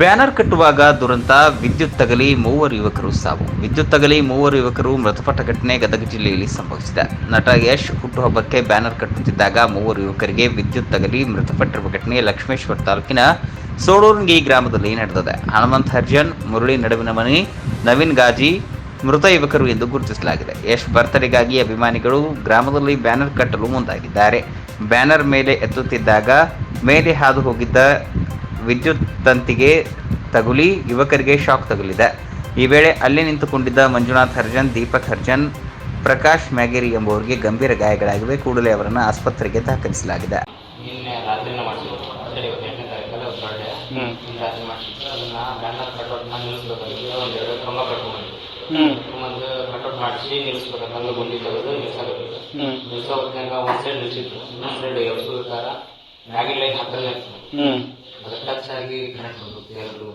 Banner ಕಟ್ಟುವಾಗ ದುರಂತ, ವಿದ್ಯುತ್ ತಗಲಿ ಮೂವರು ಯುವಕರು ಸಾವು. ವಿದ್ಯುತ್ ತಗಲಿ ಮೂವರು ಯುವಕರು ಮೃತಪಟ್ಟ ಘಟನೆ ಗದಗ ಜಿಲ್ಲೆಯಲ್ಲಿ ಸಂಭವಿಸಿದೆ. ನಟ ಯಶ್ ಹುಟ್ಟುಹಬ್ಬಕ್ಕೆ ಬ್ಯಾನರ್ ಕಟ್ಟುತ್ತಿದ್ದಾಗ ಮೂವರು ಯುವಕರಿಗೆ ವಿದ್ಯುತ್ ತಗಲಿ ಮೃತಪಟ್ಟಿರುವ ಘಟನೆ ಲಕ್ಷ್ಮೇಶ್ವರ ತಾಲೂಕಿನ ಸೋಡೂರ್ಗಿ ಗ್ರಾಮದಲ್ಲಿ ನಡೆದಿದೆ. ಹನುಮಂತ್ ಹರ್ಜನ್, ಮುರಳಿ ನಡುವಿನ ಮನಿ ನವೀನ್ ಗಾಜಿ, ಮೃತ ಯುವಕರು ಎಂದು ಗುರುತಿಸಲಾಗಿದೆ. ಯಶ್ ಬರ್ತಡೆಗಾಗಿ ಅಭಿಮಾನಿಗಳು ಗ್ರಾಮದಲ್ಲಿ ಬ್ಯಾನರ್ ಕಟ್ಟಲು ಮುಂದಾಗಿದ್ದಾರೆ. ಬ್ಯಾನರ್ ಮೇಲೆ ಎತ್ತುತ್ತಿದ್ದಾಗ ಮೇಲೆ ಹಾದು ಹೋಗಿದ್ದ ವಿದ್ಯುತ್ ತಂತಿಗೆ ತಗುಲಿ ಯುವಕರಿಗೆ ಶಾಕ್ ತಗುಲಿದೆ. ಈ ವೇಳೆ ಅಲ್ಲಿ ನಿಂತುಕೊಂಡಿದ್ದ ಮಂಜುನಾಥ್ ಹರ್ಜನ್ ದೀಪಕ್ ಹರ್ಜನ್ ಪ್ರಕಾಶ್ ಮ್ಯಾಗೇರಿ ಎಂಬುವರಿಗೆ ಗಂಭೀರ ಗಾಯಗಳಾಗಿವೆ. ಕೂಡಲೇ ಅವರನ್ನು ಆಸ್ಪತ್ರೆಗೆ ದಾಖಲಿಸಲಾಗಿದೆ. ನಿನ್ನೆ ರಾತ್ರಿನೇ ಮಾಡಿಸಿದ್ರು. ಬರ್ತಡೇ ಇವತ್ತು ಎಂಟನೇ ತಾರೀಕಲ್ಲಿ ಅವ್ರ ಬರ್ಡೇ. ಹ್ಞೂ ನಿನ್ನೆ ರಾತ್ರಿ ಮಾಡಿಸಿದ್ರು. ಅದನ್ನ ಬ್ಯಾನರ್ ಕಟ್ಔಟ್ ಮಾಡಿ ನಿಲ್ಲಿಸ್ಬೇಕಾಗಿತ್ತು ಒಂದು ಎರಡು ಕಂಬ ಒಂದು ಕಟ್ಕೊಂಡ್ಬಂದು ಕಟ್ಔಟ್ ಮಾಡಿಸಿ ನಿಲ್ಲಿಸ್ಬೇಕಾದ್ರೆ ಹಂಗೆ ಗುಂಡಿ ತೆಗೆದು ನಿಲ್ಸಬೇಕು ಹ್ಞೂ ನಿಲ್ಸೋ ಹೊತ್ತಿನಾಗ ಒಂದು ಸೈಡ್ ನಿಲ್ಸಿದ್ರು ಇನ್ನೊಂದು ಸೈಡ್ ಎಬ್ಸ್ಬೇಕಾರೆ ಮ್ಯಾಗಿನ ಲೈನ್ ಹತ್ತಿರನೇ ಟಚ್ ಕನೆಕ್ಟ್ ಮಾಡಬೇಕು ಎರಡು